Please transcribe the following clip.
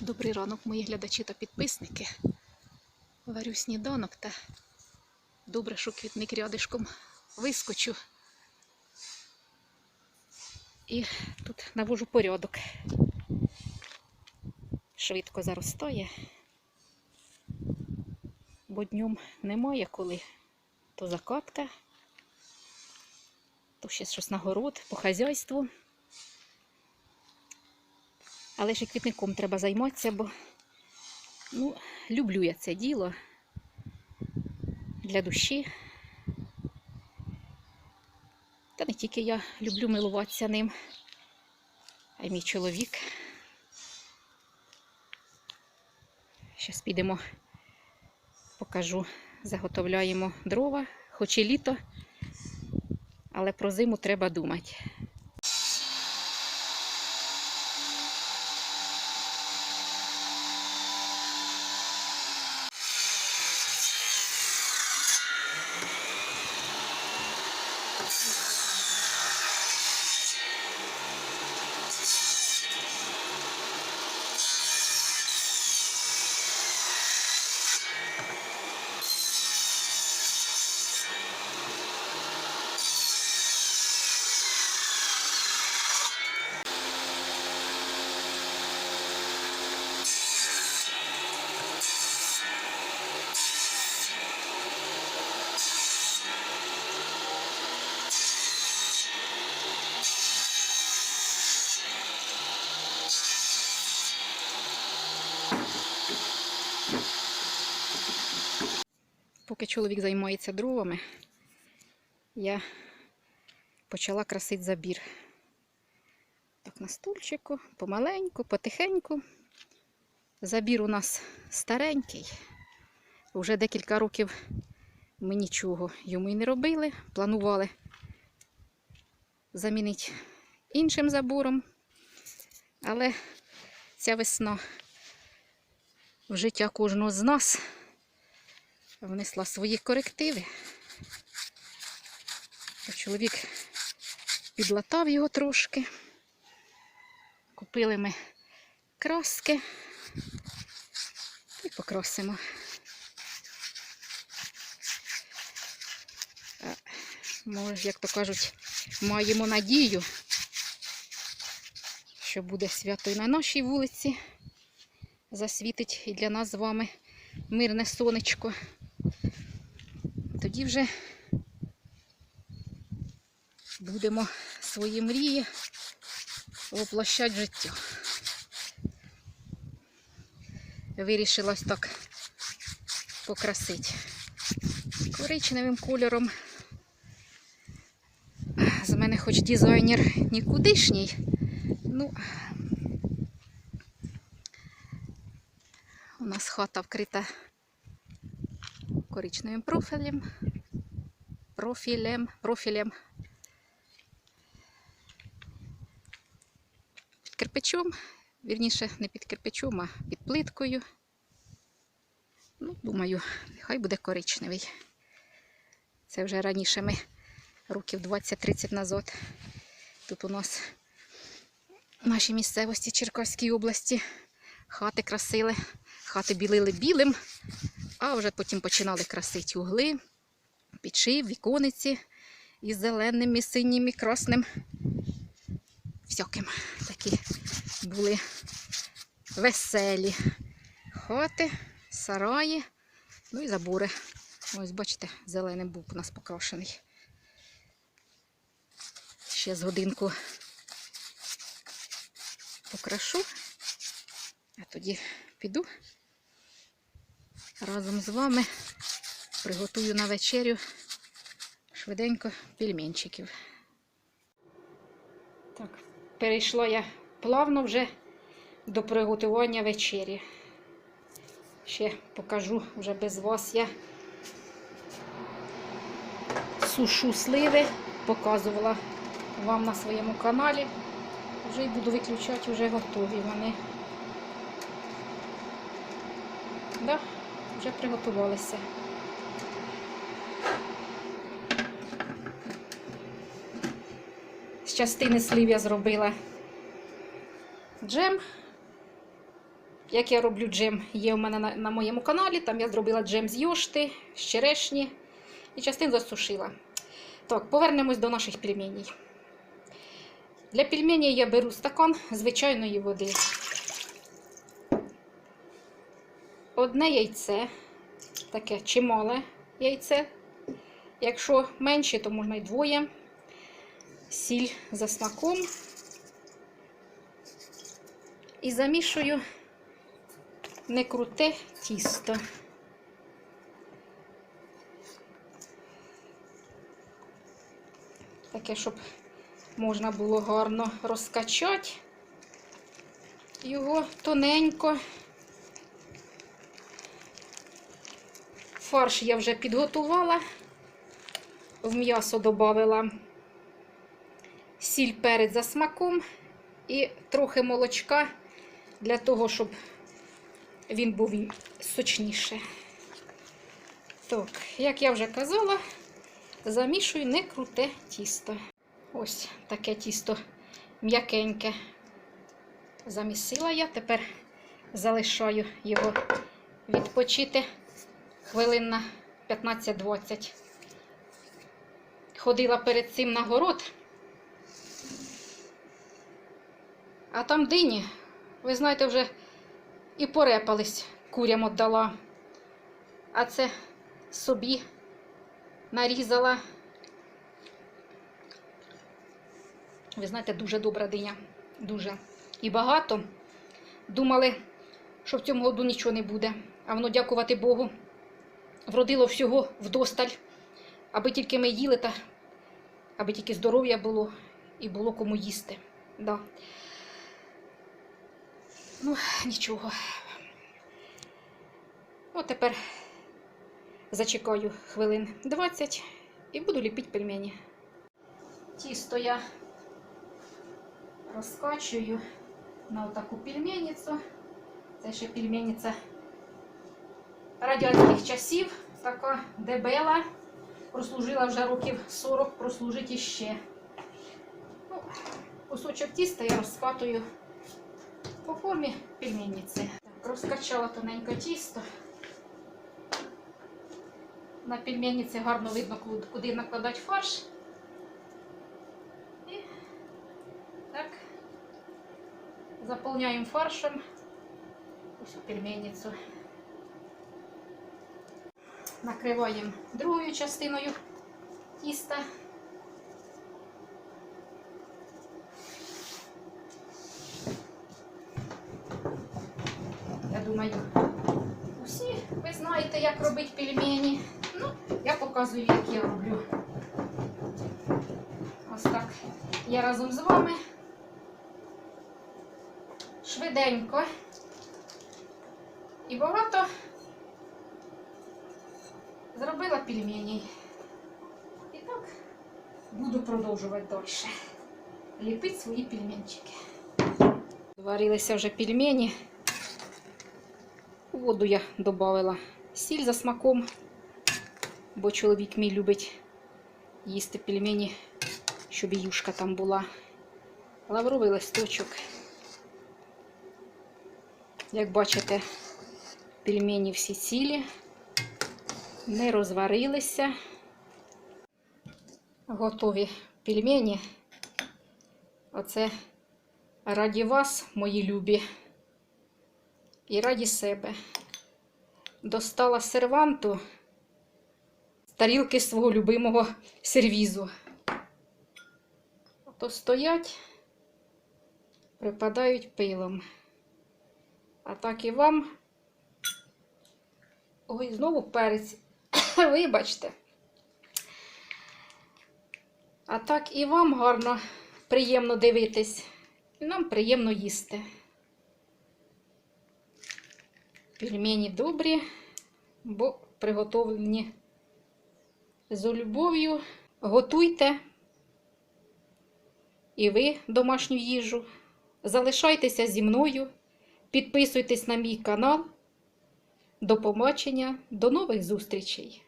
Добрий ранок, мої глядачі та підписники. Варю сніданок та добре, що квітник рядишком вискочу. І тут навожу порядок. Швидко заростає, бо днем немає коли. То закатка, то ще щось на город, по хазяйству. Але і квітником треба займатися, бо ну, люблю я це діло для душі. Та не тільки я люблю милуватися ним, а й мій чоловік. Зараз підемо, покажу, заготовляємо дрова, хоч і літо, але про зиму треба думати. Поки чоловік займається дровами, я почала красити забір. Так, на стульчику, помаленьку, потихеньку. Забір у нас старенький. Уже декілька років ми нічого йому й не робили. Планували замінити іншим забором. Але ця весна в життя кожного з нас внесла свої корективи. Чоловік підлатав його трошки. Купили ми краски і покрасимо. А, Може, як то кажуть, маємо надію, що буде свято і на нашій вулиці. Засвітить і для нас з вами мирне сонечко. Тоді вже будемо свої мрії воплощати життя. Вирішила ось так покрасити коричневим кольором. З мене хоч дизайнер нікудишній, ну, у нас хата вкрита коричневим профілем. Профілем, профілем. Під кирпичом, вірніше, не під кирпичом, а під плиткою. Ну, думаю, хай буде коричневий. Це вже раніше ми років 20-30 назад. Тут у нас в нашій місцевості Черкаській області хати красили, хати білили білим, а вже потім починали красити угли, підшив, вікониці із зеленим, і синім, і красним. Всяким такі були веселі хати, сараї, ну і забори. Ось, бачите, зеленим був у нас покрашений. Ще з годинку покрашу, а тоді піду разом з вами приготую на вечерю швиденько пельменчиків. Так, перейшла я плавно вже до приготування вечері. Ще покажу вже без вас я сушу сливи, показувала вам на своєму каналі. Вже й буду виключати, вже готові вони. Да, вже приготувалися. З частини слив я зробила джем. як я роблю джем, є у мене на, на моєму каналі. Там я зробила джем з йошти, з черешні і частину засушила. Так, повернемось до наших пельменей. Для пельменей я беру стакан звичайної води. Одне яйце, таке чимале яйце. Якщо менше, то можна й двоє. Сіль за смаком. І замішую не круте тісто. Таке, щоб можна було гарно розкачати його тоненько. Фарш я вже підготувала, в м'ясо додавила сіль перець за смаком і трохи молочка для того, щоб він був сочніше. Так, як я вже казала, замішую не круте тісто. Ось таке тісто м'якеньке. Замісила я, тепер залишаю його відпочити хвилин на 15-20. Ходила перед цим на город, а там дині, ви знаєте, вже і порепались, курям віддала. А це собі нарізала. Ви знаєте, дуже добра диня. Дуже. І багато. Думали, що в цьому году нічого не буде. А воно, дякувати Богу, вродило всього вдосталь, аби тільки ми їли, та аби тільки здоров'я було і було кому їсти. Да. Ну, нічого. От тепер зачекаю хвилин 20 і буду ліпити пельмені. Тісто я розкачую на отаку пельменницю. Це ще пельменниця радянських часів, така дебела. Прослужила вже років 40, прослужить іще. Ну, кусочок тіста я розкатую по формі пельменниці. Розкачала тоненько тісто. На пельменниці гарно видно, куди накладати фарш. І так заповняємо фаршем усю пельменницю. Накриваємо другою частиною тіста. Я думаю, усі ви знаєте, як робити пельмені. Ну, я показую, як я роблю. Ось так. Я разом з вами швиденько і багато зробила пельмені. І так буду продовжувати далі. Ліпити свої пельменчики. Варилися вже пельмені. Воду я додала сіль за смаком, бо чоловік мій любить їсти пельмені, щоб і юшка там була. Лавровий листочок. Як бачите, пельмені всі цілі, не розварилися. Готові пельмені. Оце раді вас, мої любі і раді себе. Достала серванту з тарілки свого любимого сервізу. То стоять, припадають пилом. А так і вам. Ой, знову перець. Вибачте. А так і вам гарно, приємно дивитись. І нам приємно їсти. Пельмені добрі, бо приготовлені з любов'ю. Готуйте і ви домашню їжу. Залишайтеся зі мною, підписуйтесь на мій канал. До побачення, до нових зустрічей!